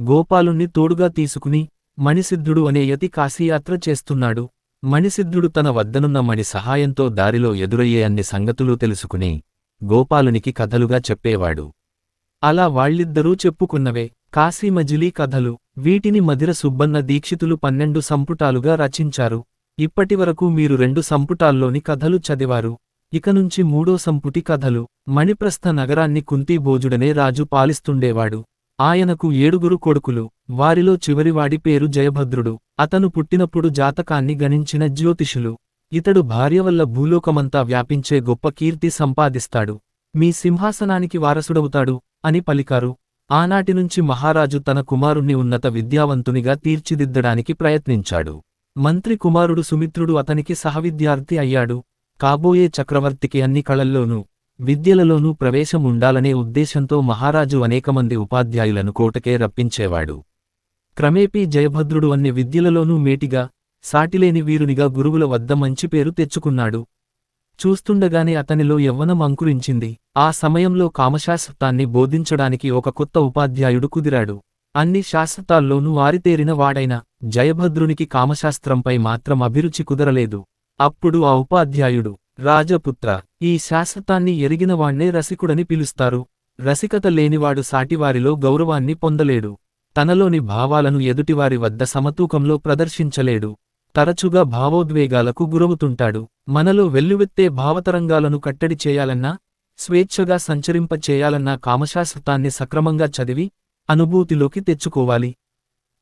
గోపాలుణ్ణి తోడుగా తీసుకుని మణిసిద్ధుడు అనే యతి కాశీయాత్ర చేస్తున్నాడు. మణిసిద్ధుడు తన వద్దనున్న మణి సహాయంతో దారిలో ఎదురయ్యే అన్ని సంగతులు తెలుసుకుని గోపాలునికి కథలుగా చెప్పేవాడు. అలా వాళ్ళిద్దరూ చెప్పుకున్నవే కాశీమజిలీ కథలు. వీటిని మధిర సుబ్బన్న దీక్షితులు పన్నెండు సంపుటాలుగా రచించారు. ఇప్పటివరకు మీరు రెండు సంపుటాల్లోని కథలు చదివారు. ఇకనుంచి మూడో సంపుటి కథలు. మణిప్రస్థ నగరాన్ని కుంతీభోజుడనే రాజు పాలిస్తుండేవాడు. ఆయనకు ఏడుగురు కొడుకులు వారిలో చివరివాడి పేరు జయభద్రుడు. అతను పుట్టినప్పుడు జాతకాన్ని గణించిన జ్యోతిషులు. ఇతడు భార్య వల్ల భూలోకమంతా వ్యాపించే గొప్ప కీర్తి సంపాదిస్తాడు. మీ సింహాసనానికి వారసుడవుతాడు అని పలికారు. ఆనాటినుంచి మహారాజు తన కుమారుణ్ణి ఉన్నత విద్యావంతునిగా తీర్చిదిద్దడానికి ప్రయత్నించాడు. మంత్రి కుమారుడు సుమిత్రుడు అతనికి సహవిద్యార్థి అయ్యాడు. కాబోయే చక్రవర్తికి అన్ని కళల్లోనూ విద్యలలోనూ ప్రవేశం ఉండాలనే ఉద్దేశంతో మహారాజు అనేకమంది ఉపాధ్యాయులను కోటకే రప్పించేవాడు. క్రమేపీ జయభద్రుడు అన్ని విద్యలలోనూ మేటిగా సాటిలేని వీరునిగా గురువుల వద్ద మంచి పేరు తెచ్చుకున్నాడు. చూస్తుండగానే అతనిలో యవ్వనం అంకురించింది. ఆ సమయంలో కామశాస్త్రాన్ని బోధించడానికి ఒక కొత్త ఉపాధ్యాయుడు కుదిరాడు. అన్ని శాస్త్రాల్లోనూ ఆరితేరిన వాడైన జయభద్రునికి కామశాస్త్రంపై మాత్రం అభిరుచి కుదరలేదు. అప్పుడు ఆ ఉపాధ్యాయుడు రాజపుత్ర ఈ శాశ్వతాన్ని ఎరిగినవాణ్ణే రసికుడని పిలుస్తారు. రసికత లేనివాడు సాటివారిలో గౌరవాన్ని పొందలేడు. తనలోని భావాలను ఎదుటివారి వద్ద సమతూకంలో ప్రదర్శించలేడు. తరచుగా భావోద్వేగాలకు గురవుతుంటాడు. మనలో వెల్లువెత్తే భావతరంగాలను కట్టడి చేయాలన్నా స్వేచ్ఛగా సంచరింపచేయాలన్నా కామశాశ్వతాన్ని సక్రమంగా చదివి అనుభూతిలోకి తెచ్చుకోవాలి.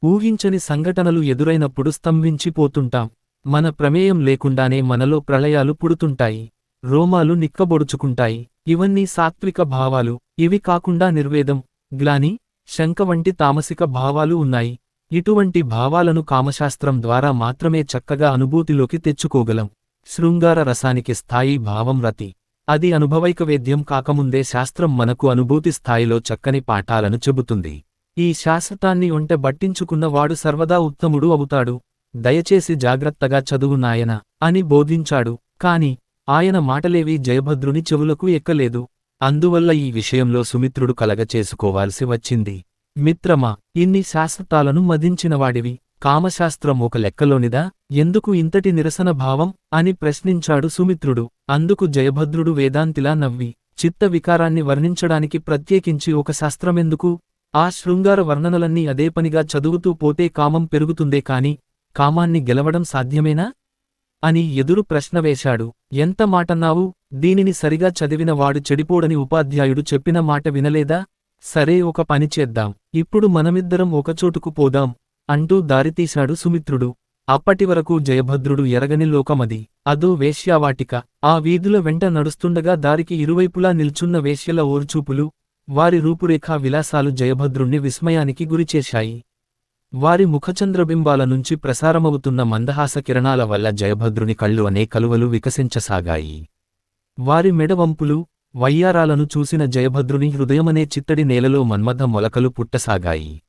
ఊహించని సంఘటనలు ఎదురైనప్పుడు స్తంభించిపోతుంటాం. మన ప్రమేయం లేకుండానే మనలో ప్రళయాలు పుడుతుంటాయి. రోమాలు నిక్కబొడుచుకుంటాయి. ఇవన్నీ సాత్విక భావాలు. ఇవి కాకుండా నిర్వేదం గ్లాని శంక వంటి తామసిక భావాలు ఉన్నాయి. ఇటువంటి భావాలను కామశాస్త్రం ద్వారా మాత్రమే చక్కగా అనుభూతిలోకి తెచ్చుకోగలం. శృంగార రసానికి స్థాయి భావం రతి. అది అనుభవైక వేద్యం కాకముందే శాస్త్రం మనకు అనుభూతి స్థాయిలో చక్కని పాఠాలను చెబుతుంది. ఈ శాశ్వతాన్ని ఒంటె బట్టించుకున్న వాడు సర్వదా ఉత్తముడు అవుతాడు. దయచేసి జాగ్రత్తగా చదువు నాయన అని బోధించాడు. కాని ఆయన మాటలేవీ జయభద్రుని చెవులకు ఎక్కలేదు. అందువల్ల ఈ విషయంలో సుమిత్రుడు కలగచేసుకోవాల్సి వచ్చింది. మిత్రమా ఇన్ని శాస్త్రాలను మదించినవాడివి. కామశాస్త్రం ఒక లెక్కలోనిదా? ఎందుకు ఇంతటి నిరసన భావం? అని ప్రశ్నించాడు సుమిత్రుడు. అందుకు జయభద్రుడు వేదాంతిలా నవ్వి చిత్త వికారాన్ని వర్ణించడానికి ప్రత్యేకించి ఒక శాస్త్రమెందుకు? ఆ శృంగార వర్ణనలన్నీ అదే పనిగా చదువుతూ పోతే కామం పెరుగుతుందే కాని కామాన్ని గెలవడం సాధ్యమేనా? అని ఎదురు ప్రశ్న వేశాడు. ఎంత మాటన్నావు? దీనిని సరిగా చదివిన వాడు చెడిపోడని ఉపాధ్యాయుడు చెప్పిన మాట వినలేదా? సరే ఒక పని చేద్దాం. ఇప్పుడు మనమిద్దరం ఒకచోటుకు పోదాం అంటూ దారితీశాడు సుమిత్రుడు. అప్పటివరకు జయభద్రుడు ఎరగని లోకమది. అదో వేశ్యావాటిక. ఆ వీధుల వెంట నడుస్తుండగా దారికి ఇరువైపులా నిల్చున్న వేశ్యల ఓర్చూపులు వారి రూపురేఖా విలాసాలు జయభద్రుణ్ణి విస్మయానికి గురిచేశాయి. వారి ముఖచంద్రబింబాల నుంచి ప్రసారమవుతున్న మందహాస కిరణాల వల్ల జయభద్రుని కళ్ళు అనే కలువలు వికసించసాగాయి. వారి మెడవంపులు వయ్యారాలను చూసిన జయభద్రుని హృదయమనే చిత్తడి నేలలో మన్మథ మొలకలు పుట్టసాగాయి.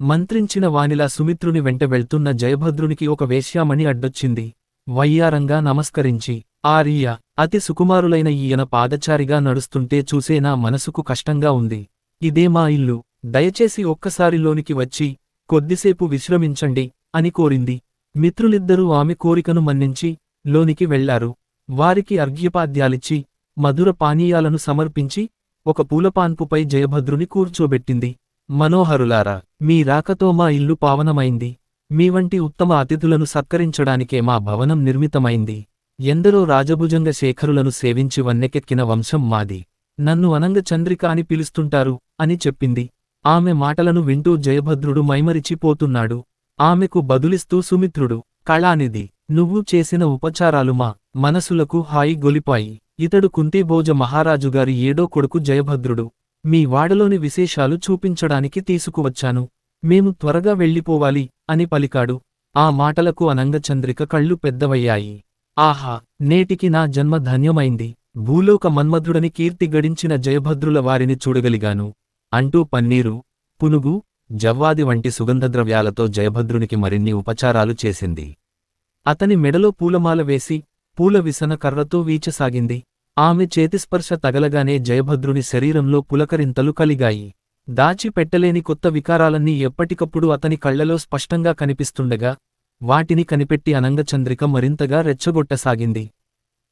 మంత్రించిన వానిలా సుమిత్రుని వెంట వెళ్తున్న జయభద్రునికి ఒక వేశ్యామణి అడ్డొచ్చింది. వయ్యారంగా నమస్కరించి ఆర్య అతి సుకుమారులైన ఈయన పాదచారిగా నడుస్తుంటే చూసే నా మనసుకు కష్టంగా ఉంది. ఇదే మా ఇల్లు. దయచేసి ఒక్కసారిలోనికి వచ్చి కొద్దిసేపు విశ్రమించండి అని కోరింది. మిత్రులిద్దరూ ఆమె కోరికను మన్నించి లోనికి వెళ్ళారు వారికి అర్ఘ్యపాద్యాలిచ్చి మధుర పానీయాలను సమర్పించి ఒక పూలపాన్పుపై జయభద్రుని కూర్చోబెట్టింది. మనోహరులారా మీ రాకతో మా ఇల్లు పావనమైంది. మీ వంటి ఉత్తమ అతిథులను సత్కరించడానికే మా భవనం నిర్మితమైంది. ఎందరో రాజభుజంగ శేఖరులను సేవించి వన్నెకెక్కిన వంశం మాది. నన్ను అనంగ చంద్రిక అని పిలుస్తుంటారు అని చెప్పింది. ఆమె మాటలను వింటూ జయభద్రుడు మైమరిచిపోతున్నాడు. ఆమెకు బదులిస్తూ సుమిత్రుడు కళానిధి నువ్వు చేసిన ఉపచారాలు మా మనసులకు హాయి గొలిపాయి. ఇతడు కుంతిభోజ మహారాజుగారి ఏడో కొడుకు జయభద్రుడు. మీ వాడలోని విశేషాలు చూపించడానికి తీసుకువచ్చాను. మేము త్వరగా వెళ్ళిపోవాలి అని పలికాడు. ఆ మాటలకు అనంగచంద్రిక కళ్ళు పెద్దవయ్యాయి. ఆహా నేటికి నా జన్మ ధన్యమైంది. భూలోక మన్మధుడని కీర్తి గడించిన జయభద్రుల వారిని చూడగలిగాను. అంటూ పన్నీరు పునుగు జవ్వాది వంటి సుగంధద్రవ్యాలతో జయభద్రునికి మరిన్ని ఉపచారాలు చేసింది. అతని మెడలో పూలమాల వేసి పూల విసన కర్రతో వీచసాగింది. ఆమె చేతిస్పర్శ తగలగానే జయభద్రుని శరీరంలో పులకరింతలు కలిగాయి. దాచిపెట్టలేని కొత్త వికారాలన్నీ ఎప్పటికప్పుడు అతని కళ్ళలో స్పష్టంగా కనిపిస్తుండగా వాటిని కనిపెట్టి అనంగచంద్రిక మరింతగా రెచ్చగొట్టసాగింది.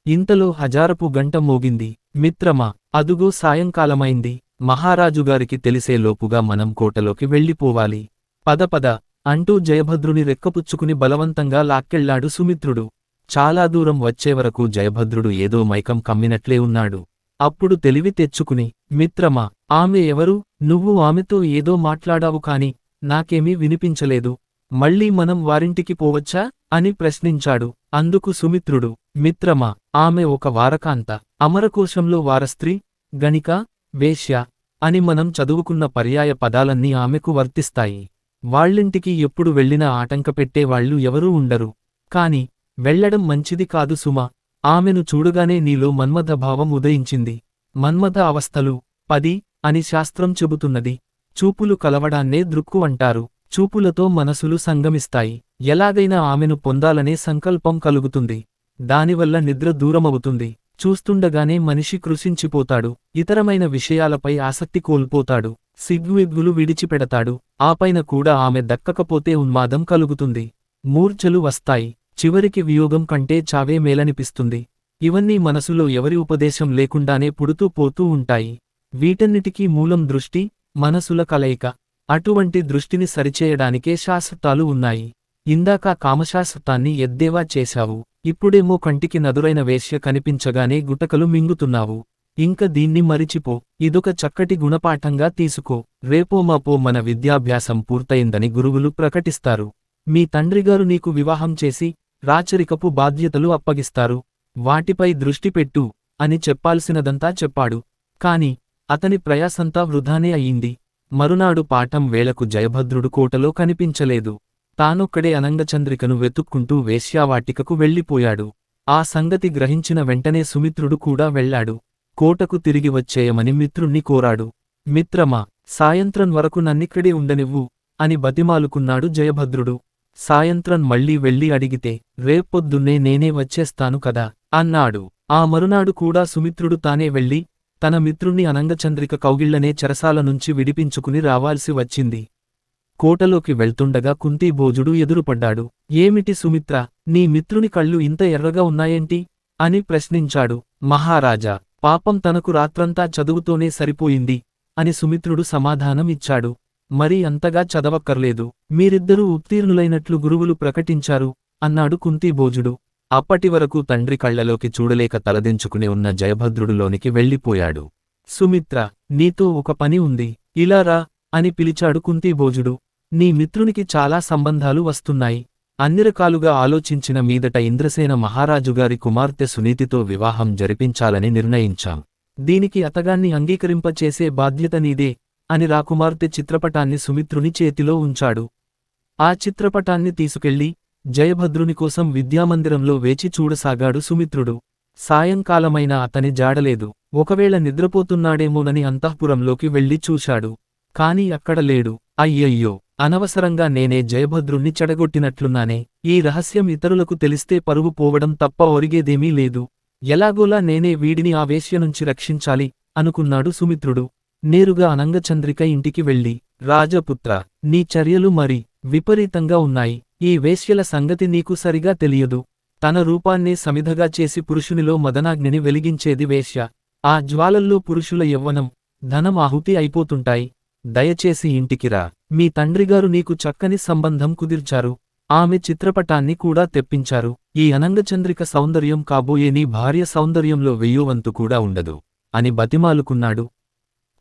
ఇంతలో హజారపు గంట మోగింది. మిత్రమా అదుగో సాయంకాలమైంది. మహారాజుగారికి తెలిసేలోపుగా మనం కోటలోకి వెళ్ళిపోవాలి. పద పద అంటూ జయభద్రుని రెక్కపుచ్చుకుని బలవంతంగా లాక్కెళ్ళాడు సుమిత్రుడు. చాలా దూరం వచ్చేవరకు జయభద్రుడు ఏదో మైకం కమ్మినట్లే ఉన్నాడు. అప్పుడు తెలివి తెచ్చుకుని మిత్రమా ఆమె ఎవరు? నువ్వు ఆమెతో ఏదో మాట్లాడావు కాని నాకేమీ వినిపించలేదు. మళ్ళీ మనం వారింటికి పోవచ్చా? అని ప్రశ్నించాడు. అందుకు సుమిత్రుడు మిత్రమా ఆమె ఒక వారకాంత అమరకోశంలో వారస్త్రీ గణిక వేశ్య అని మనం చదువుకున్న పర్యాయ పదాలన్నీ ఆమెకు వర్తిస్తాయి. వాళ్ళింటికి ఎప్పుడు వెళ్ళినా ఆటంకపెట్టేవాళ్ళు ఎవరూ ఉండరు. కాని వెళ్ళడం మంచిది కాదు సుమా. ఆమెను చూడగానే నీలో మన్మథభావం ఉదయించింది. మన్మథ అవస్థలు పది అని శాస్త్రం చెబుతున్నది. చూపులు కలవడాన్నే దృక్కు అంటారు. చూపులతో మనసులు సంగమిస్తాయి. ఎలాగైనా ఆమెను పొందాలనే సంకల్పం కలుగుతుంది. దానివల్ల నిద్ర దూరమవుతుంది. చూస్తుండగానే మనిషి కృషించిపోతాడు ఇతరమైన విషయాలపై ఆసక్తి కోల్పోతాడు. సిగ్గువిగ్గులు విడిచిపెడతాడు. ఆపైన కూడా ఆమె దక్కకపోతే ఉన్మాదం కలుగుతుంది. మూర్ఛలు వస్తాయి. చివరికి వియోగం కంటే చావే మేలనిపిస్తుంది. ఇవన్నీ మనసులో ఎవరి ఉపదేశం లేకుండానే పుడుతూ పోతూ ఉంటాయి. వీటన్నిటికీ మూలం దృష్టి మనసుల కలయిక. అటువంటి దృష్టిని సరిచేయడానికే శాశ్వతాలు ఉన్నాయి. ఇందాక కామశాశ్వతాన్ని ఎద్దేవా చేశావు. ఇప్పుడేమో కంటికి నదురైన వేశ్య కనిపించగానే గుటకలు మింగుతున్నావు. ఇంక దీన్ని మరిచిపో. ఇదొక చక్కటి గుణపాఠంగా తీసుకో. రేపోమాపో మన విద్యాభ్యాసం పూర్తయిందని గురువులు ప్రకటిస్తారు. మీ తండ్రిగారు నీకు వివాహం చేసి రాచరికపు బాధ్యతలు అప్పగిస్తారు. వాటిపై దృష్టి పెట్టు అని చెప్పాల్సినదంతా చెప్పాడు. కాని అతని ప్రయాసంతా వృధానే అయింది మరునాడు పాఠం వేళకు జయభద్రుడు కోటలో కనిపించలేదు. తానొక్కడే అనంగచంద్రికను వెతుక్కుంటూ వేశ్యావాటికకు వెళ్ళిపోయాడు. ఆ సంగతి గ్రహించిన వెంటనే సుమిత్రుడు కూడా వెళ్ళాడు. కోటకు తిరిగి వచ్చేయమని మిత్రుణ్ణి కోరాడు. మిత్రమా సాయంత్రం వరకు నన్నిక్కడే ఉండనివ్వు అని బతిమాలుకున్నాడు జయభద్రుడు. సాయంత్రం మళ్ళీ వెళ్ళి అడిగితే రేపొద్దున్నే నేనే వచ్చేస్తాను కదా? అన్నాడు. ఆ మరునాడు కూడా సుమిత్రుడు తానే వెళ్ళి తన మిత్రుణ్ణి అనంగచంద్రిక కౌగిళ్ళనే చెరసాల నుంచి విడిపించుకుని రావాల్సి వచ్చింది. కోటలోకి వెళ్తుండగా కుంతీభోజుడు ఎదురుపడ్డాడు. ఏమిటి సుమిత్ర నీ మిత్రుని కళ్ళు ఇంత ఎర్రగా ఉన్నాయేంటి? అని ప్రశ్నించాడు. మహారాజా పాపం తనకు రాత్రంతా చదువుతోనే సరిపోయింది అని సుమిత్రుడు సమాధానం ఇచ్చాడు. మరి అంతగా చదవక్కర్లేదు. మీరిద్దరూ ఉత్తీర్ణులైనట్లు గురువులు ప్రకటించారు అన్నాడు కుంతీభోజుడు. అప్పటివరకు తండ్రి కళ్ళలోకి చూడలేక తలదించుకుని ఉన్న జయభద్రుడులోనికి వెళ్ళిపోయాడు. సుమిత్ర నీతో ఒక పని ఉంది. ఇలా రా అని పిలిచాడు కుంతీభోజుడు. నీ మిత్రునికి చాలా సంబంధాలు వస్తున్నాయి. అన్ని రకాలుగా ఆలోచించిన మీదట ఇంద్రసేన మహారాజుగారి కుమార్తె సునీతితో వివాహం జరిపించాలని నిర్ణయించాం. దీనికి అతగాన్ని అంగీకరింపచేసే బాధ్యత నీదే అని రాకుమార్తె చిత్రపటాన్ని సుమిత్రుని చేతిలో ఉంచాడు. ఆ చిత్రపటాన్ని తీసుకెళ్ళి జయభద్రుని కోసం విద్యామందిరంలో వేచి చూడసాగాడు సుమిత్రుడు. సాయంకాలమైన అతని జాడలేదు. ఒకవేళ నిద్రపోతున్నాడేమోనని అంతఃపురంలోకి వెళ్ళి చూశాడు. కాని అక్కడ లేడు. అయ్యయ్యో! అనవసరంగా నేనే జయభద్రుణ్ణి చెడగొట్టినట్లున్నానే. ఈ రహస్యం ఇతరులకు తెలిస్తే పరువు పోవడం తప్ప ఒరిగేదేమీ లేదు. ఎలాగోలా నేనే వీడిని ఆ వేశ్య నుంచి రక్షించాలి అనుకున్నాడు సుమిత్రుడు. నేరుగా అనంగచంద్రిక ఇంటికి వెళ్ళి రాజపుత్ర నీ చర్యలు మరి విపరీతంగా ఉన్నాయి. ఈ వేశ్యల సంగతి నీకు సరిగా తెలియదు. తన రూపాన్నే సమిధగా చేసి పురుషునిలో మదనాగ్నిని వెలిగించేది వేశ్య. ఆ జ్వాలల్లో పురుషుల యవ్వనం ధనం ఆహుతి అయిపోతుంటాయి. దయచేసి ఇంటికిరా మీ తండ్రిగారు నీకు చక్కని సంబంధం కుదిర్చారు. ఆమె చిత్రపటాన్ని కూడా తెప్పించారు. ఈ అనంగచంద్రిక సౌందర్యం కాబోయే నీ భార్య సౌందర్యంలో వెయ్యోవంతు కూడా ఉండదు అని బతిమాలుకున్నాడు.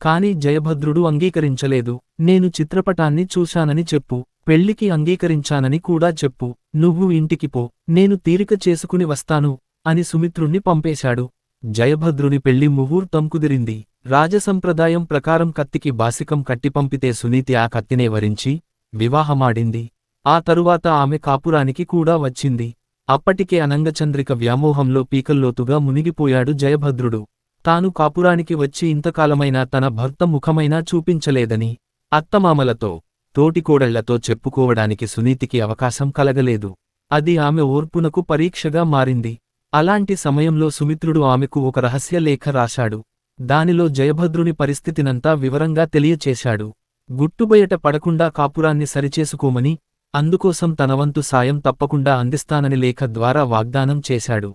కాని జయభద్రుడు అంగీకరించలేదు. నేను చిత్రపటాన్ని చూశానని చెప్పు. పెళ్ళికి అంగీకరించానని కూడా చెప్పు. నువ్వు ఇంటికి పో. నేను తీరిక చేసుకుని వస్తాను అని సుమిత్రుణ్ణి పంపేశాడు. జయభద్రుని పెళ్ళి ముహూర్తం కుదిరింది. రాజసంప్రదాయం ప్రకారం కత్తికి బాసికం కట్టిపంపితే సునీతి ఆ కత్తినే వరించి వివాహమాడింది. ఆ తరువాత ఆమె కాపురానికి కూడా వచ్చింది. అప్పటికే అనంగచంద్రిక వ్యామోహంలో పీకల్లోతుగా మునిగిపోయాడు జయభద్రుడు. తాను కాపురానికి వచ్చి ఇంతకాలమైనా తన భర్త ముఖమైనా చూపించలేదని అత్తమామలతో తోటికోడళ్ళతో చెప్పుకోవడానికి సునీతికి అవకాశం కలగలేదు. అది ఆమె ఓర్పునకు పరీక్షగా మారింది. అలాంటి సమయంలో సుమిత్రుడు ఆమెకు ఒక రహస్య లేఖ రాశాడు. దానిలో జయభద్రుని పరిస్థితినంతా వివరంగా తెలియచేశాడు. గుట్టుబయట పడకుండా కాపురాన్ని సరిచేసుకోమని అందుకోసం తనవంతు సాయం తప్పకుండా అందిస్తానని లేఖ ద్వారా వాగ్దానం చేశాడు.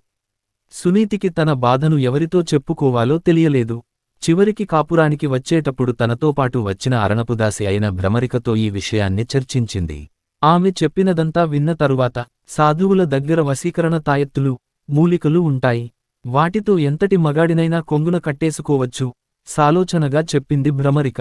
సునీతికి తన బాధను ఎవరితో చెప్పుకోవాలో తెలియలేదు. చివరికి కాపురానికి వచ్చేటప్పుడు తనతో పాటు వచ్చిన అరణపుదాసి అయిన భ్రమరికతో ఈ విషయాన్ని చర్చించింది. ఆమె చెప్పినదంతా విన్న తరువాత సాధువుల దగ్గర వశీకరణ తాయెత్తులు మూలికలు ఉంటాయి. వాటితో ఎంతటి మగాడినైనా కొంగున కట్టేసుకోవచ్చు సాలోచనగా చెప్పింది భ్రమరిక.